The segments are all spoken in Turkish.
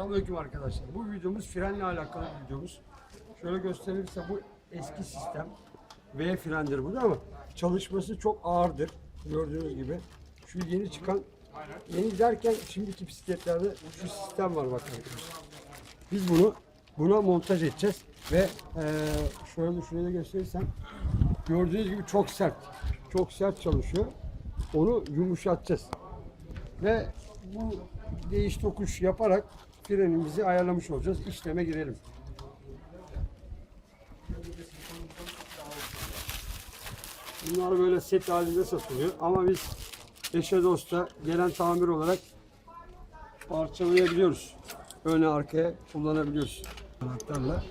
Selamünaleyküm arkadaşlar. Bu videomuz frenle alakalı bir videomuz. Şöyle gösterirse bu eski sistem. V frendir bu da ama çalışması çok ağırdır. Gördüğünüz gibi. Şu yeni çıkan yeni derken şimdiki bisikletlerde şu sistem var bakın. Biz bunu buna montaj edeceğiz ve eee şöyle şuraya da gösterirsem gördüğünüz gibi çok sert. Çok sert çalışıyor. Onu yumuşatacağız. Ve bu değiş tokuş yaparak frenimizi ayarlamış olacağız. İşleme girelim. Bunlar böyle set halinde satılıyor ama biz eşe dosta gelen tamir olarak parçalayabiliyoruz. Öne arkaya kullanabiliyoruz. Anahtarla.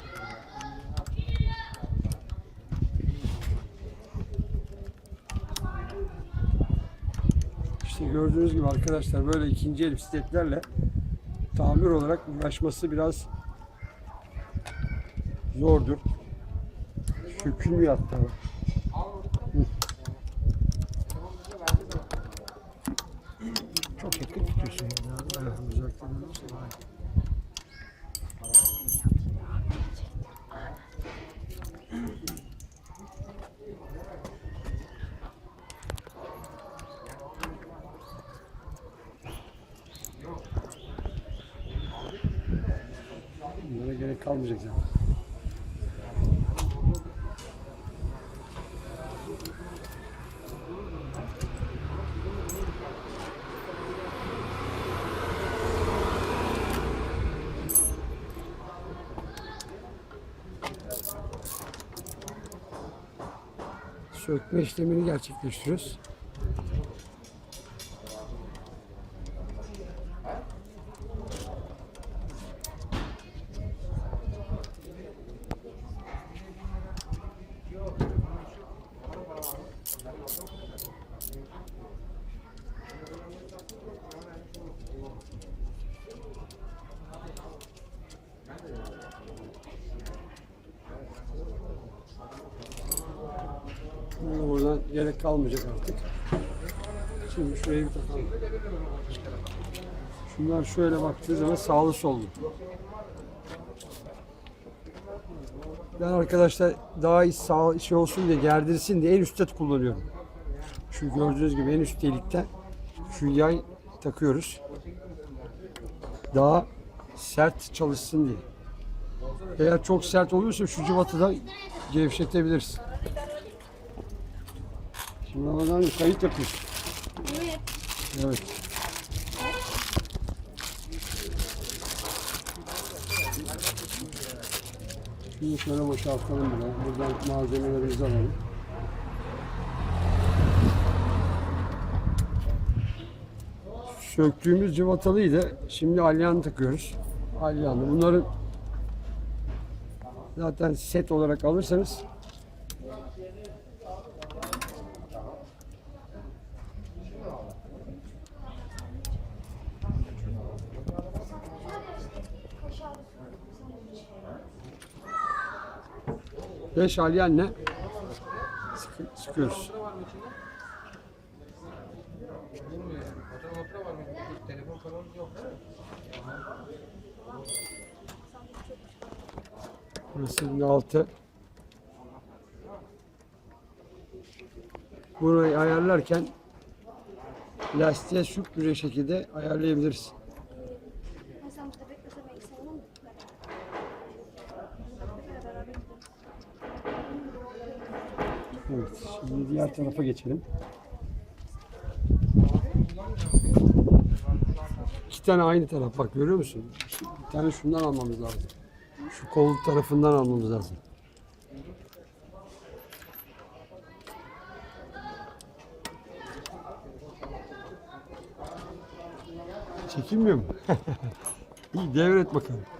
İşte gördüğünüz gibi arkadaşlar böyle ikinci el bisikletlerle tamir olarak uğraşması biraz zordur. Sökülmüyor hatta. Çok yakın tutuyorsun. ya. Evet, uzaktan olursa daha iyi. Bunlara gerek kalmayacak zaten. Sökme işlemini gerçekleştiriyoruz. Bunu Buradan gerek kalmayacak artık. Şimdi şuraya bir takalım. Şunlar şöyle baktığı zaman sağlı sollu. Ben arkadaşlar daha iyi sağ şey olsun diye gerdirsin diye en üstte kullanıyorum. Şu gördüğünüz gibi en üst delikten şu yay takıyoruz. Daha sert çalışsın diye. Eğer çok sert oluyorsa şu cıvatı da gevşetebiliriz. Şimdi Ramazan kayıt yapıyoruz. Evet. Evet. Şimdi şöyle boşaltalım biraz. Buradan malzemelerimizi alalım. Söktüğümüz cıvatalıydı. Şimdi alyan takıyoruz. Alyanlı. Bunların zaten set olarak alırsanız 5 alyanla sıkı, sıkıyoruz. Burasının altı. Burayı ayarlarken lastiğe süp bir şekilde ayarlayabiliriz. Diğer tarafa geçelim. İki tane aynı taraf bak görüyor musun? Bir tane şundan almamız lazım. Şu kolluk tarafından almamız lazım. Çekilmiyor mu? İyi devret bakalım.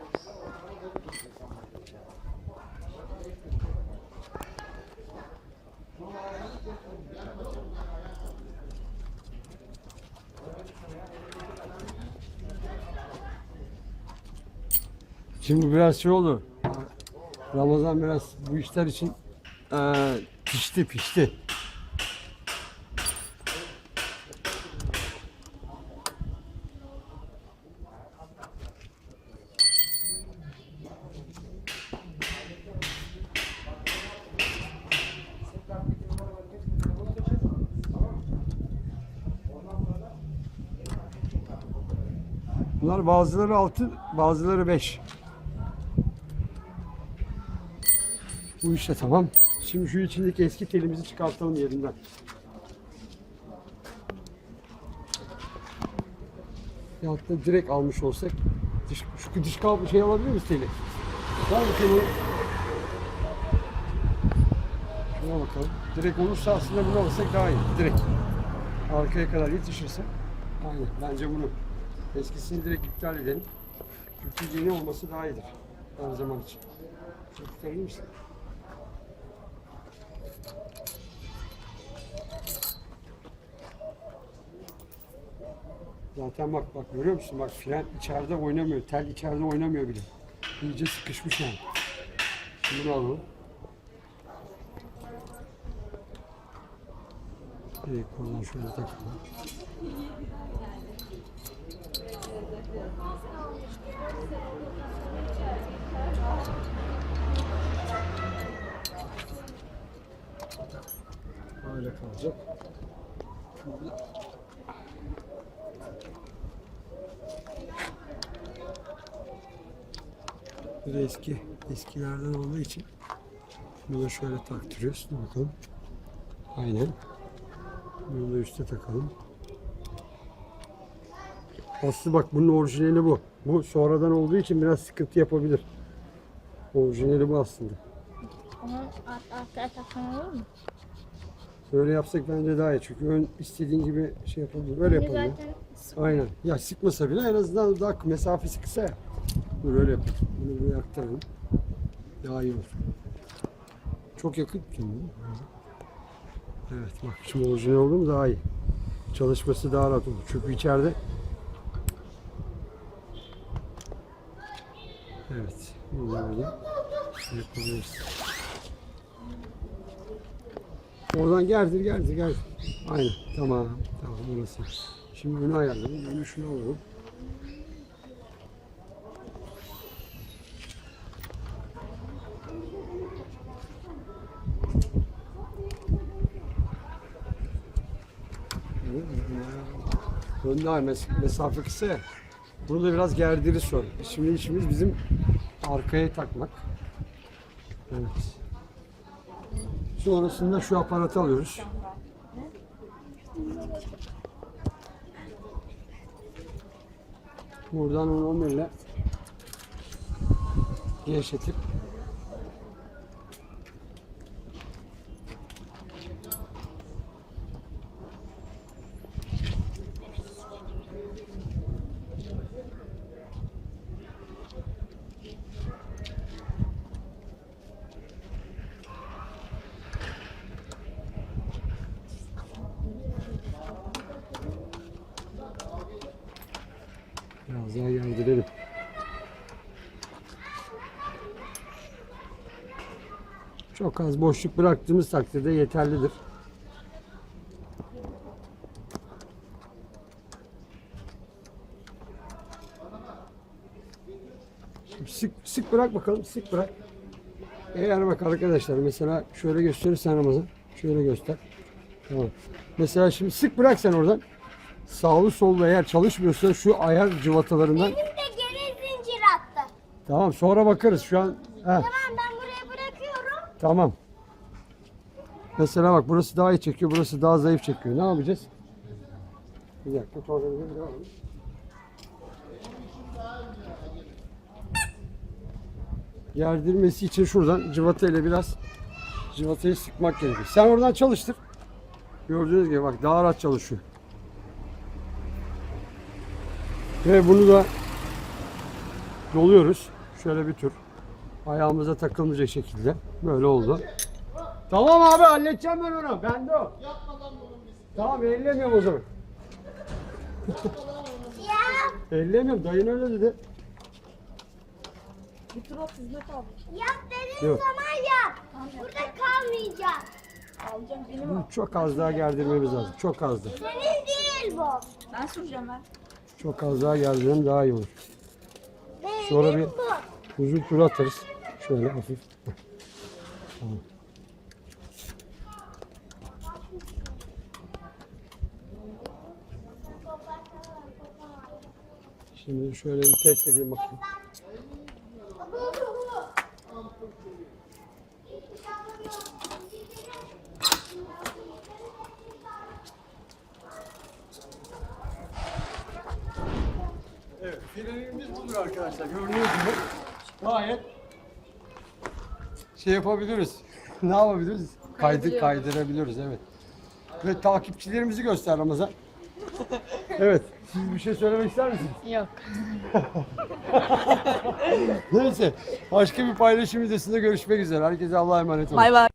Şimdi biraz şey oldu. Ramazan biraz bu işler için e, pişti pişti. Bunlar bazıları altı, bazıları beş. Bu işte tamam. Şimdi şu içindeki eski telimizi çıkartalım yerinden. Ya da direkt almış olsak dış, şu dış kablo şey alabilir miyiz teli? Var mı teli? Şuna bakalım. Direkt olursa aslında bunu alırsak daha iyi. Direkt. Arkaya kadar yetişirse. Aynen. Bence bunu. Eskisini direkt iptal edelim. Türkçe yeni olması daha iyidir. Her zaman için. Çok tutarlı mısın? Zaten bak bak görüyor musun? Bak fren içeride oynamıyor. Tel içeride oynamıyor bile. İyice sıkışmış yani. Şimdi bunu alalım. Direkt buradan şöyle takalım. Böyle kalacak. Bir de eski, eskilerden olduğu için bunu da şöyle taktırıyoruz. Dur bakalım. Aynen. Bunu da üste takalım. Aslı bak bunun orijinali bu. Bu sonradan olduğu için biraz sıkıntı yapabilir. Orijinali bu aslında. Ar- arkaya taksan olur mu? Böyle yapsak bence daha iyi. Çünkü ön istediğin gibi şey yapabilir. Böyle Bunu yapalım. Aynen. Ya sıkmasa bile en azından daha mesafesi kısa ya. Dur öyle yapalım. Bunu buraya aktaralım. Daha iyi olur. Çok yakın bunu. Evet bak şimdi orijinal oldu mu daha iyi. Çalışması daha rahat olur. Çünkü içeride Evet. Böyle yapabiliriz. Oradan gerdir gerdir gerdir. Aynen. Tamam. Tamam orası. Şimdi bunu ayarladım. Bunu şunu alalım. Ay mes- mesafe kısa. Bunu biraz gerdiririz sonra. Şimdi işimiz bizim arkaya takmak. Evet. Sonrasında şu aparatı alıyoruz. Buradan onu 11 ile gevşetip biraz daha gerdirelim. Çok az boşluk bıraktığımız takdirde yeterlidir. Şimdi sık, sık bırak bakalım, sık bırak. Eğer bak arkadaşlar mesela şöyle gösterirsen Ramazan, şöyle göster. Tamam. Mesela şimdi sık bırak sen oradan. Sağlı sollu eğer çalışmıyorsa şu ayar cıvatalarından Benim de geri zincir attı. Tamam sonra bakarız şu an. Heh, Tamam ben buraya bırakıyorum. tamam. Mesela bak burası daha iyi çekiyor, burası daha zayıf çekiyor. Ne yapacağız? Bir dakika bir daha alalım. Gerdirmesi için şuradan cıvata ile biraz cıvatayı sıkmak gerekiyor. Sen oradan çalıştır. Gördüğünüz gibi bak daha rahat çalışıyor. Ve bunu da doluyoruz. Şöyle bir tür. Ayağımıza takılmayacak şekilde. Böyle oldu. Tamam abi halledeceğim ben onu. Bende o. Tamam ellemiyorum o zaman. Ellemiyorum. Dayın öyle dedi. yap dediğin Yok. zaman yap. Burada kalmayacak. Bu Çok az daha gerdirmemiz lazım. Çok az daha. Senin değil bu. Ben süreceğim ben. Çok az daha gerdirelim daha iyi olur. Sonra bir-. Uzun tur atarız. Şöyle hafif. Tamam. Şimdi şöyle bir test edeyim bakayım. Evet, frenimiz budur arkadaşlar. Gördüğünüz gibi gayet şey yapabiliriz. ne yapabiliriz? Kaydı kaydırabiliyoruz evet. Ve takipçilerimizi göster Ramazan. evet. Siz bir şey söylemek ister misiniz? Yok. Neyse. Başka bir paylaşım videosunda görüşmek üzere. Herkese Allah'a emanet olun. Bay bay.